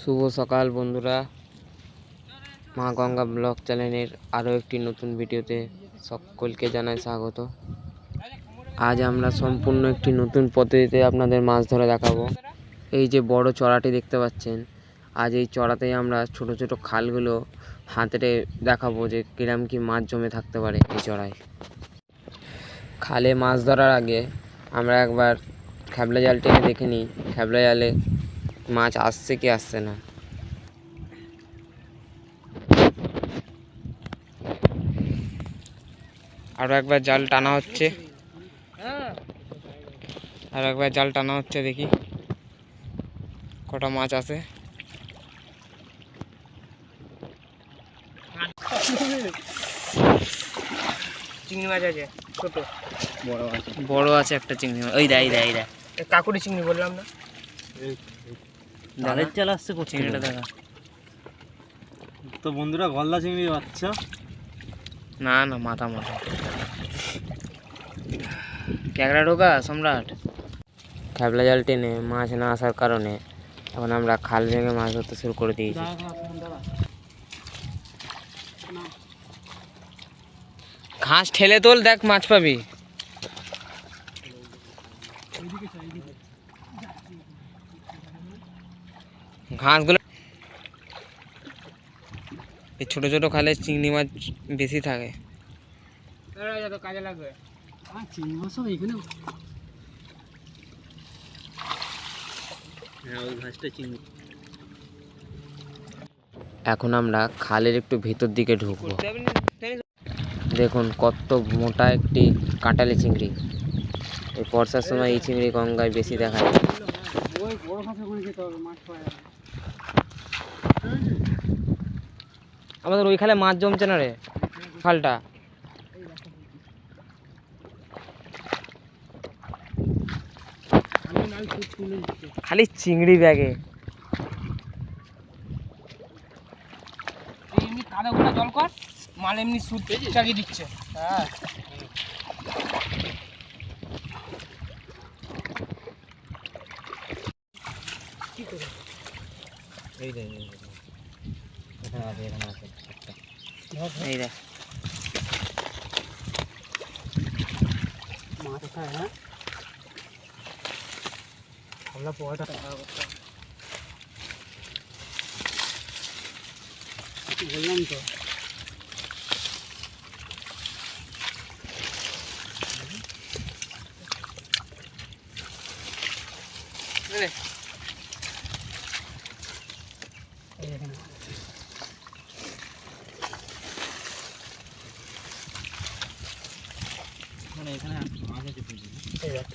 শুভ সকাল, বন্ধুরা। মা গঙ্গা ব্লগ চ্যানেলের আরও একটি নতুন ভিডিওতে সকলকে জানাই স্বাগত। আজ আমরা সম্পূর্ণ একটি নতুন পদ্ধতিতে আপনাদের মাছ ধরা দেখাবো। এই যে বড় চড়াটি দেখতে পাচ্ছেন, আজ এই চড়াতেই আমরা ছোট ছোট খালগুলো হাতে দেখাবো যে কিরম কি মাছ জমে থাকতে পারে এই চড়ায়। খালে মাছ ধরার আগে আমরা একবার খ্যাবলা জাল টেনে দেখে নিই। খ্যাবলা জালে মাছ আসছে কি আসছে না? আরও একবার জাল টানা হচ্ছে। আর একবার জাল টানা হচ্ছে দেখি। কটা মাছ আছে? চিংড়ি মাছ আছে ছোট। বড় আছে। একটা চিংড়ি মাছ। ওই দেয় দেয় দেয় এ কাকুরি চিংড়ি বললাম না? দাঁড়ের চাল আসছে চিংড়িটা দেখা তো বন্ধুরা গলদা চিংড়ি বাচ্চা? না না মাথা মাথা। ক্যাকড়া ঢোকা সম্রাট? খেবলা জাল টেনে মাছ না আসার কারণে এখন আমরা খাল ভেঙে মাছ ধরতে শুরু করে দিয়েছি। ঘাস ঠেলে তোল দেখ মাছ পাবি। ঘাসগুলো এই ছোট ছোট খালে চিংড়ি মাছ বেশি থাকে। এখানে আমরা খালের একটু ভেতর দিকে ঢুকবো। দেখুন কত মোটা একটি কাঁটালি চিংড়ি। এই বর্ষার সময় এই চিংড়ি গঙ্গায় বেশি দেখা যায় ওই বড় ঘাসে করে যেতে হবে মাছ পাওয়া যাবে আমাদের ওইখানে মাছ জমছে না রে? খালটা। খালি চিংড়ি ব্যাগে। এমনি কাদা জল কর মাল এমনি চাগিয়ে দিচ্ছে। হ্যাঁ। এই দেখ এই দেখ। এখানে আছে এখানে আছে। এই দেখ। মাছ খায় হ্যাঁ আমরা পোয়াটা বললাম তো নে। এই এখানে এখানে এখানে মাছ আছে প্রচুর। এই দেখ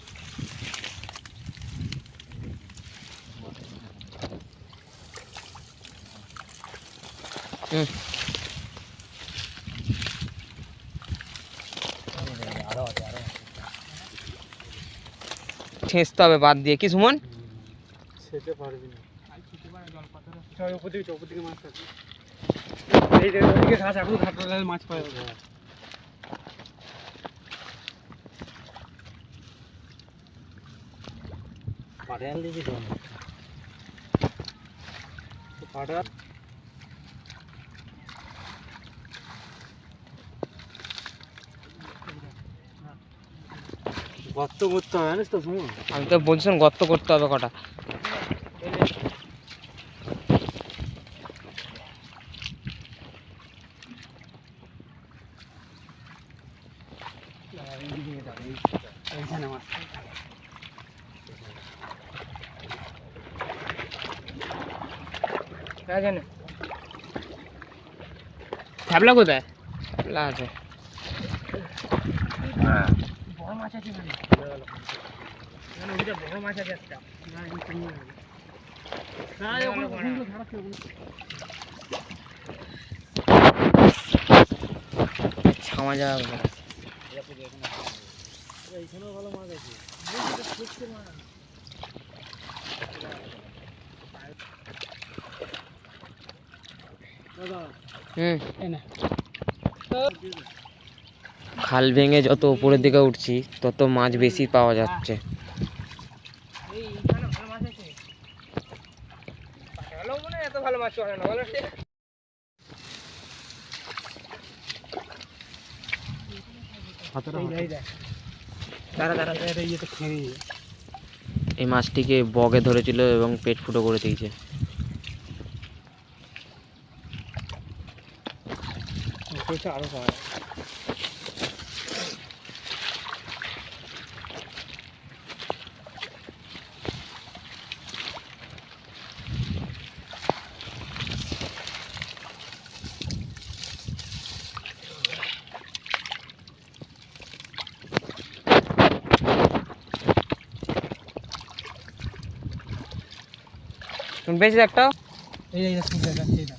ঠেসতে হবে বাদ দিয়ে। কি সুমন? সেতে পারবি না আর ছুটি পারে জল পাথর চল উপর দিকে চল, উপর দিকে মাছ আছে এই যে ওদিকে ঘাস এখনও ঘাট মাছ পাওয়া যাবে পাটাল দিবি তো পাটাল গর্ত করতে হবে জানিস তো শুনুন আমি তো বলছিলাম গর্ত করতে হবে কটা। হ্যাঁ ফ্যাবলা কোথায়? খেবলা আছে। বড় মাছ আছে বড় মাছ আছে ছামা যাওয়া এইখানেও ভালো মাছ আছে দাদা হুম খাল ভেঙে যত উপরের দিকে উঠছি, তত মাছ বেশি পাওয়া যাচ্ছে। এই মাছটিকে বগে ধরেছিল এবং পেট ফুটো করে দিয়েছে। আরও বেশি একটা? এই সুদ দেখাচ্ছে এটা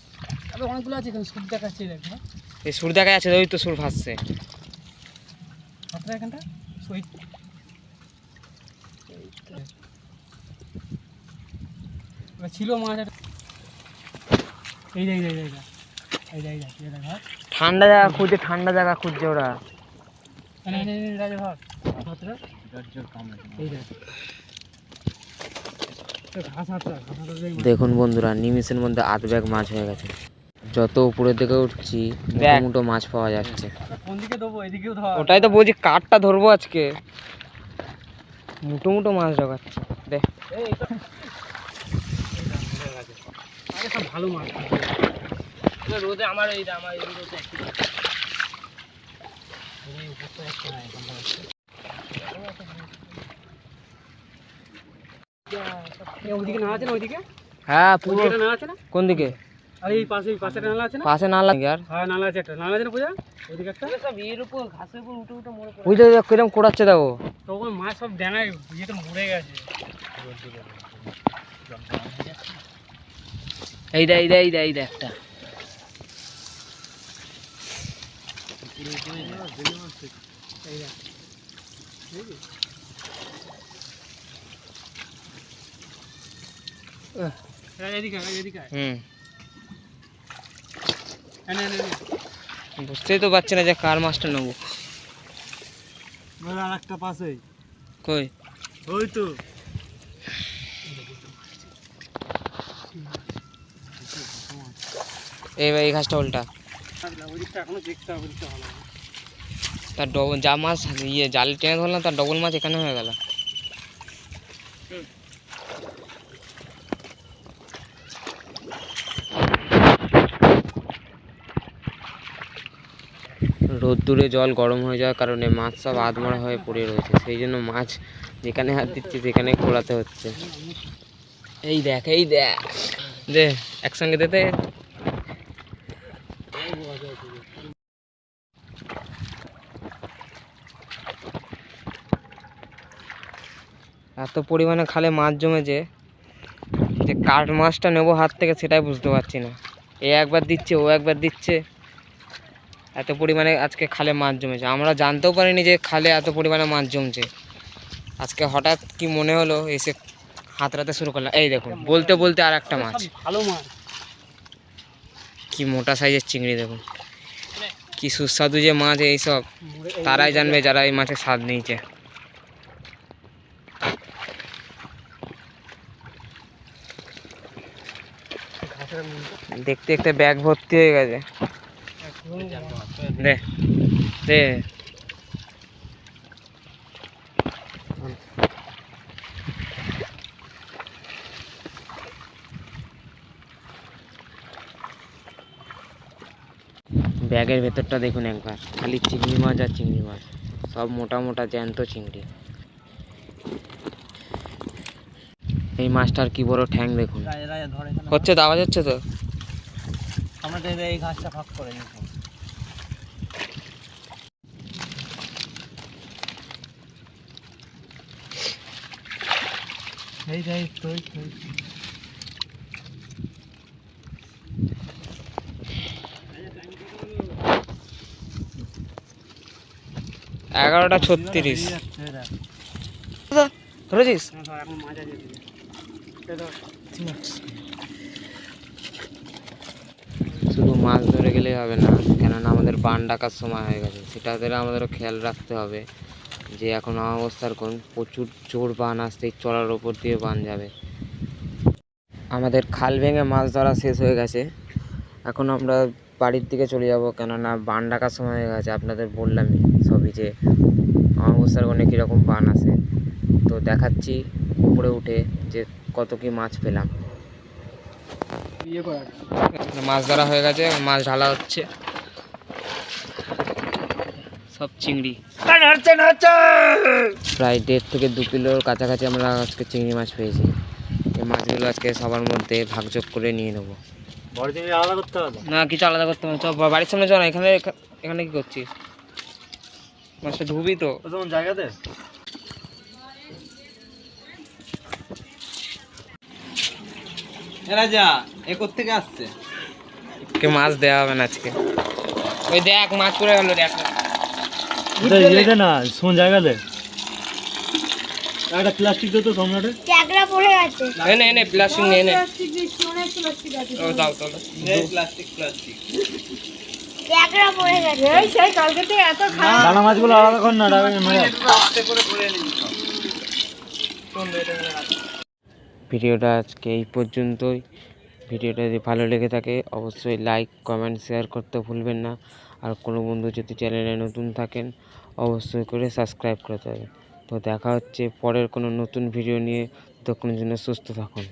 অনেকগুলো আছে এখানে সুদ দেখাচ্ছে এই দেখ এই সুর দেখা যাচ্ছে ওই তো সুর ভাসছে। এখানটা? ছিল মাছ এই এই ঠান্ডা জায়গা খুঁজছে ঠান্ডা জায়গা খুঁজছে ওরা। রাজা এই দেখ তো ঘাস হাতটা ঘাস হাতটা দিয়ে মাছ। দেখুন বন্ধুরা নিমিষের মধ্যে আধ ব্যাগ মাছ হয়ে গেছে। যত উপরের দিকে উঠছি। মুটো মাছ পাওয়া যাচ্ছে। ওটাই তো বলছি কাঠটা ধরবো আজকে। মুটো মুটো মাছ ঢোকাচ্ছে। দেখ এই এটা আরে সব ভালো মাছ রোদে আমার এই আমার এই রোদে না, আছে। ওইদিকে নালা না ওইদিকে? হ্যাঁ পুরো আছে না? কোন দিকে? আর এই পাশে এই পাশে নালা আছে না? পাশে না আর। হ্যাঁ নালা আছে একটা। নালা আছে না পূজা? ওইদিকে একটা? সব এর উপর ঘাসের উপর উঠে উঠে মরে ওই তো দেখ কোড়াচ্ছে দেখো। তখন মাছ সব ডাঙায় ইয়েতে মরে গেছে। এই দে এই দে এই দে এই দে একটা। এই। বুঝতেই তো পারছি না যে কার মাছটা নেব। আর একটা পাশে। কই? ওই তো। এই এই ঘাসটা উল্টা। তার ডবল যা মাছ ইয়ে জালে টেনে ধরলাম তার ডবল মাছ এখানে হয়ে গেল। রোদ্দুরে জল গরম হয়ে যাওয়ার কারণে মাছ সব আধমরা হয়ে পড়ে রয়েছে। সেই জন্য মাছ যেখানে হাত দিচ্ছে সেখানে খোলাতে হচ্ছে। এই দেখ এই দেখ। দে, একসঙ্গে দিতে এত পরিমাণে খালে মাছ জমেছে যে কাঠ মাছটা নেব হাত থেকে সেটাই বুঝতে পারছি না। এ একবার দিচ্ছে, ও একবার দিচ্ছে। এত পরিমাণে আজকে খালে মাছ জমেছে। আমরা জানতেও পারিনি যে খালে এত পরিমাণে মাছ জমছে। আজকে হঠাৎ কি মনে হলো এসে হাতড়াতে শুরু করলাম। এই দেখুন বলতে বলতে আর একটা মাছ ভালো মাছ। কি মোটা সাইজের চিংড়ি দেখুন। কি সুস্বাদু যে মাছ এইসব তারাই জানবে যারা এই মাছের স্বাদ নিয়েছে। দেখতে দেখতে ব্যাগ ভর্তি হয়ে গেছে। দে দে ব্যাগের ভেতরটা দেখুন একবার। খালি চিংড়ি মাছ আর চিংড়ি মাছ। সব মোটা মোটা জ্যান্ত চিংড়ি। এই মাছটার কি বড় ঠ্যাং দেখুন। হচ্ছে তো আওয়াজ হচ্ছে তো? আমরা এই ঘাসটা ফাঁক করে নিয়েছি এই যাই তুই তুই এগারোটা ছত্রিশ। ধরেছিস। শুধু মাছ ধরে গেলেই হবে না কেননা আমাদের বান ডাকার সময় হয়ে গেছে। সেটাতে আমাদেরও খেয়াল রাখতে হবে। যে এখন অবস্থার কোন প্রচুর জোর বান আসতে চড়ার ওপর দিয়ে বান যাবে। আমাদের খাল ভেঙে মাছ ধরা শেষ হয়ে গেছে। এখন আমরা বাড়ির দিকে চলে যাব কেননা বান ডাকার সময় হয়ে গেছে আপনাদের বললামই সবই যে অমাবস্যার অনেক কীরকম বান আসে। তো দেখাচ্ছি উপরে উঠে যে কত কি মাছ পেলাম। ইয়ে মাছ ধরা হয়ে গেছে মাছ ঢালা হচ্ছে। সব চিংড়ি। প্রায় দেড় থেকে দু কিলোর কাছাকাছি আমরা আজকে চিংড়ি মাছ পেয়েছি। এই মাছগুলো আজকে সবার মধ্যে ভাগযোগ করে নিয়ে নেব। না কিছু আলাদা করতে হবে না। চ বাড়ির সামনে চ না এখানে এখানে কি করছিস? মাছটা ধুবি তো। কে মাছ দেওয়া হবে না আজকে। ওই দেখ মাছ পড়ে গেল দেখ। না শোন জায়গা দে। একটা প্লাস্টিক দে তো সম্রাটে ট্যাগরা পড়ে গেছে এনে এনে প্লাস্টিক নিয়ে এনে প্লাস্টিক দিচ্ছি অনেক প্লাস্টিক আছে ও দাও দাও দাও। ট্যাগরা পড়ে গেছে। এই সেই কালকে এত খারাপ। দানা মাছগুলো আলাদা কর না ভিডিওটা আজকে এই পর্যন্তই। ভিডিওটা যদি ভালো লেগে থাকে অবশ্যই লাইক কমেন্ট শেয়ার করতে ভুলবেন না। আর কোনো বন্ধু যদি চ্যানেলে নতুন থাকেন অবশ্যই করে সাবস্ক্রাইব করতে হবে। তো দেখা হচ্ছে পরের কোনো নতুন ভিডিও নিয়ে। ততক্ষণের জন্য সুস্থ থাকুন।